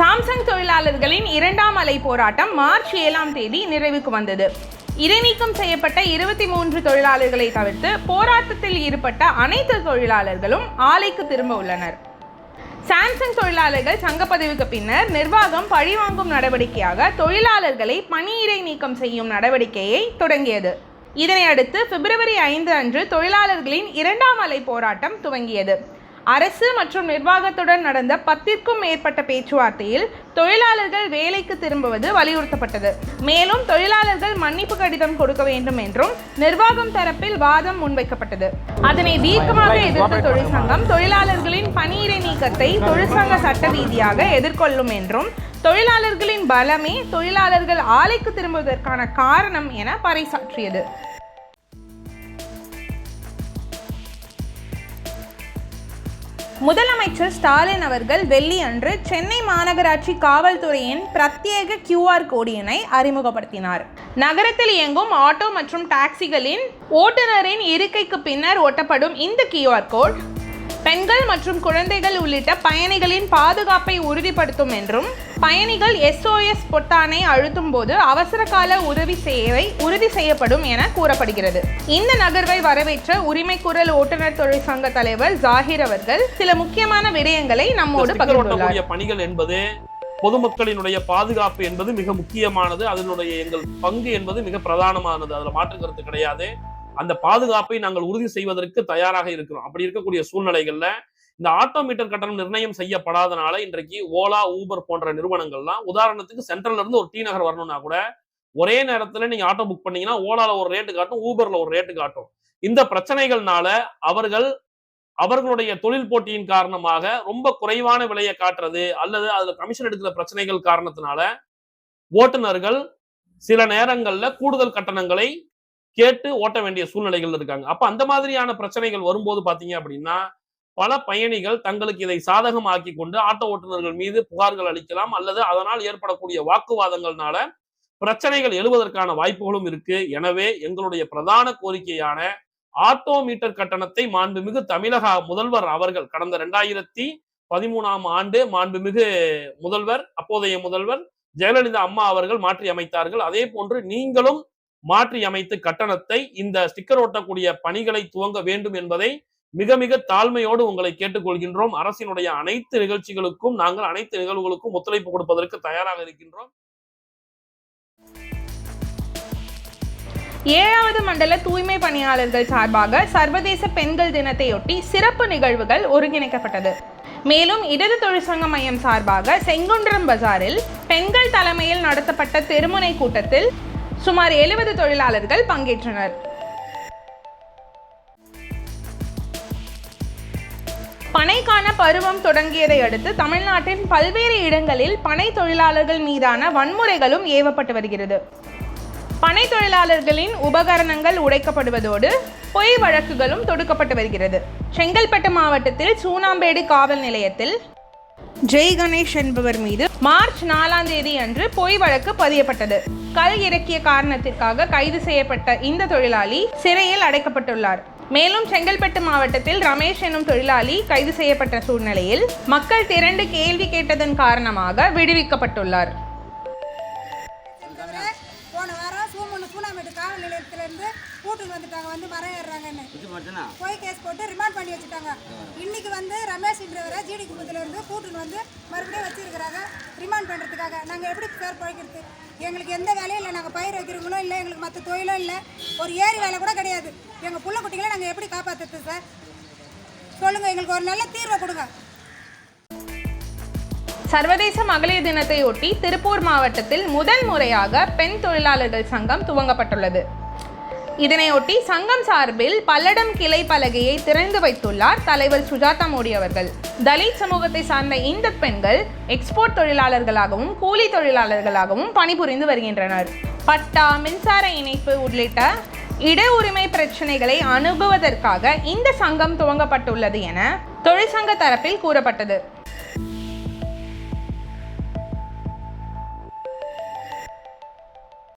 Samsung தொழிலாளர்களின் இரண்டாம் அலை போராட்டம் மார்ச் ஏழாம் தேதி நிறைவுக்கு வந்தது. இடைநீக்கம் செய்யப்பட்ட இருபத்தி மூன்று தொழிலாளர்களை தவிர்த்து போராட்டத்தில் ஈடுபட்ட அனைத்து தொழிலாளர்களும் ஆலைக்கு திரும்ப உள்ளனர். சாம்சங் தொழிலாளர்கள் சங்கப்பதிவுக்கு பின்னர் நிர்வாகம் பழிவாங்கும் நடவடிக்கையாக தொழிலாளர்களை பணியிடை நீக்கம் செய்யும் நடவடிக்கையை தொடங்கியது. இதனையடுத்து பிப்ரவரி ஐந்து அன்று தொழிலாளர்களின் இரண்டாம் அலை போராட்டம் துவங்கியது. அரசு மற்றும் நிர்வாகத்துடன் நடந்த பத்திற்கும் மேற்பட்ட பேச்சுவார்த்தையில் தொழிலாளர்கள் வேலைக்கு திரும்புவது வலியுறுத்தப்பட்டது. மேலும் தொழிலாளர்கள் மன்னிப்பு கடிதம் கொடுக்க வேண்டும் என்றும் நிர்வாகம் தரப்பில் வாதம் முன்வைக்கப்பட்டது. அதனை தீர்க்கமாக எதிர்த்த தொழிற்சங்கம் தொழிலாளர்களின் பணியிடை நீக்கத்தை தொழிற்சங்க சட்ட ரீதியாக எதிர்கொள்ளும் என்றும் தொழிலாளர்களின் பலமே தொழிலாளர்கள் ஆலைக்கு திரும்புவதற்கான காரணம் என பறைசாற்றியது. முதலமைச்சர் ஸ்டாலின் அவர்கள் வெள்ளி அன்று சென்னை மாநகராட்சி காவல்துறையின் பிரத்யேக கியூஆர் கோடியினை அறிமுகப்படுத்தினார். நகரத்தில் இயங்கும் ஆட்டோ மற்றும் டாக்ஸிகளின் ஓட்டுநரின் இருக்கைக்கு பின்னர் ஒட்டப்படும் இந்த கியூஆர் கோட் பெண்கள் மற்றும் குழந்தைகள் உள்ளிட்ட பயணிகளின் பாதுகாப்பை உறுதிப்படுத்தும் என்றும் பயணிகள் எஸ்ஓஎஸ் பொத்தானை அழுத்தும் போது அவசர கால உதவி சேவை உறுதி செய்யப்படும் என கூறப்படுகிறது. இந்த நகர்வை வரவேற்ற உரிமை குரல் ஓட்டுநர் தொழிற்சங்க தலைவர் ஜாகிர் அவர்கள் சில முக்கியமான விடயங்களை நம்மோடு பகிர்ந்துள்ளார். பணிகள் என்பது பொதுமக்களினுடைய பாதுகாப்பு என்பது மிக முக்கியமானது. அதனுடைய எங்கள் பங்கு என்பது மிக பிரதானமானது. அதுல மாற்று கருத்து கிடையாது. அந்த பாதுகாப்பை நாங்கள் உறுதி செய்வதற்கு தயாராக இருக்கிறோம். அப்படி இருக்கக்கூடிய சூழ்நிலைகள்ல இந்த ஆட்டோ மீட்டர் கட்டணம் நிர்ணயம் செய்யப்படாதனால இன்றைக்கு ஓலா ஊபர் போன்ற நிறுவனங்கள்லாம் உதாரணத்துக்கு சென்ட்ரல்ல இருந்து ஒரு டி நகர் வரணும்னா கூட ஒரே நேரத்துல நீங்க ஆட்டோ புக் பண்ணீங்கன்னா ஓலால ஒரு ரேட்டு காட்டும் ஊபர்ல ஒரு ரேட்டு காட்டும். இந்த பிரச்சனைகள்னால அவர்கள் அவர்களுடைய தொழில் போட்டியின் காரணமாக ரொம்ப குறைவான விலையை காட்டுறது அல்லது அதுல கமிஷன் எடுக்கிற பிரச்சனைகள் காரணத்தினால ஓட்டுநர்கள் சில நேரங்கள்ல கூடுதல் கட்டணங்களை கேட்டு ஓட்ட வேண்டிய சூழ்நிலைகள் இருக்காங்க. அப்ப அந்த மாதிரியான பிரச்சனைகள் வரும்போது பாத்தீங்க அப்படின்னா பல பயணிகள் தங்களுக்கு இதை சாதகமாக்கி கொண்டு ஆட்டோ ஓட்டுநர்கள் மீது புகார்கள் அளிக்கலாம் அல்லது அதனால் ஏற்படக்கூடிய வாக்குவாதங்கள்னால பிரச்சனைகள் எழுவதற்கான வாய்ப்புகளும் இருக்கு. எனவே எங்களுடைய பிரதான கோரிக்கையான ஆட்டோ மீட்டர் கட்டணத்தை மாண்புமிகு தமிழக முதல்வர் அவர்கள் கடந்த ரெண்டாயிரத்தி பதிமூணாம் ஆண்டு மாண்புமிகு முதல்வர் அப்போதைய முதல்வர் ஜெயலலிதா அம்மா அவர்கள் மாற்றி அமைத்தார்கள் அதே போன்று நீங்களும் மாற்றி அமைத்து கட்டணத்தை இந்த ஸ்டிக்கர் ஓட்டக்கூடிய பணிகளை துவங்க வேண்டும் என்பதை மிக மிக தாழ்மையோடு உங்களை கேட்டுக்கொள்கின்றோம். அரசினுடைய அனைத்து நிகழ்ச்சிகளுக்கும் நாங்கள் அனைத்து நிகழ்வுகளுக்கும் ஒத்துழைப்பு கொடுப்பதற்கு தயாராக இருக்கின்றோம். ஏழாவது மண்டல தூய்மை பணியாளர்கள் சார்பாக சர்வதேச பெண்கள் தினத்தையொட்டி சிறப்பு நிகழ்வுகள் ஒருங்கிணைக்கப்பட்டது. மேலும் இடது தொழிற்சங்க மையம் சார்பாக செங்குன்றம் பஜாரில் பெண்கள் தலைமையில் நடத்தப்பட்ட தெருமுனை கூட்டத்தில் சுமார் எழுபது தொழிலாளர்கள் பங்கேற்றனர். பனைக்கான பருவம் தொடங்கியதை அடுத்து தமிழ்நாட்டின் பல்வேறு இடங்களில் பனை தொழிலாளர்கள் மீதான வன்முறைகளும் ஏவப்பட்டு வருகிறது. பனை தொழிலாளர்களின் உபகரணங்கள் உடைக்கப்படுவதோடு பொய் வழக்குகளும் தொடுக்கப்பட்டு வருகிறது. செங்கல்பட்டு மாவட்டத்தில் சூனாம்பேடு காவல் நிலையத்தில் ஜெய் கணேஷ் என்பவர் மீது மார்ச் நாலாம் தேதி அன்று பொய் வழக்கு பதியப்பட்டது. கல் இறக்கிய காரணத்திற்காக கைது செய்யப்பட்ட இந்த தொழிலாளி சிறையில் அடைக்கப்பட்டுள்ளார். மேலும் செங்கல்பட்டு மாவட்டத்தில் ரமேஷ் எனும் தொழிலாளி கைது செய்யப்பட்ட சூழ்நிலையில் மக்கள் திரண்டு கேள்வி கேட்டதன் காரணமாக விடுவிக்கப்பட்டுள்ளார். கூட்டுன்னு வந்துட்டாங்க வந்து மரம் ஏறுறாங்கன்னு போய் கேஸ் போட்டு ரிமாண்ட் பண்ணி வச்சுட்டாங்க. இன்னைக்கு வந்து ரமேஷ்ன்றவரை ஜிடி குப்பத்திலேருந்து கூட்டுன்னு வந்து மறுபடியும் வச்சிருக்கிறாங்க ரிமாண்ட் பண்ணுறதுக்காக நாங்கள் எப்படி பேர் பழைக்கிறது? எங்களுக்கு எந்த வேலையும் இல்லை. நாங்கள் பயிர் வைக்கிறவங்களும் இல்லை எங்களுக்கு மற்ற தொழிலும் இல்லை. ஒரு ஏரி வேலை கூட கிடையாது. எங்கள் புள்ள குட்டிகளை நாங்கள் எப்படி காப்பாற்றுறது சார் சொல்லுங்கள் எங்களுக்கு ஒரு நல்ல தீர்வை கொடுங்க. சர்வதேச மகளிர் தினத்தையொட்டி திருப்பூர் மாவட்டத்தில் முதல் முறையாக பெண் தொழிலாளர்கள் சங்கம் துவங்கப்பட்டுள்ளது. இதனையொட்டி சங்கம் சார்பில் பல்லடம் கிளை பலகையை திறந்து வைத்துள்ளார் தலைவர் சுஜாதா மோடி அவர்கள். தலித் சமூகத்தை சார்ந்த இந்த பெண்கள் எக்ஸ்போர்ட் தொழிலாளர்களாகவும் கூலி தொழிலாளர்களாகவும் பணிபுரிந்து வருகின்றனர். பட்டா மின்சார இணைப்பு உள்ளிட்ட இட உரிமை பிரச்சனைகளை அணுகுவதற்காக இந்த சங்கம் துவங்கப்பட்டுள்ளது என தொழிற்சங்க தரப்பில் கூறப்பட்டது.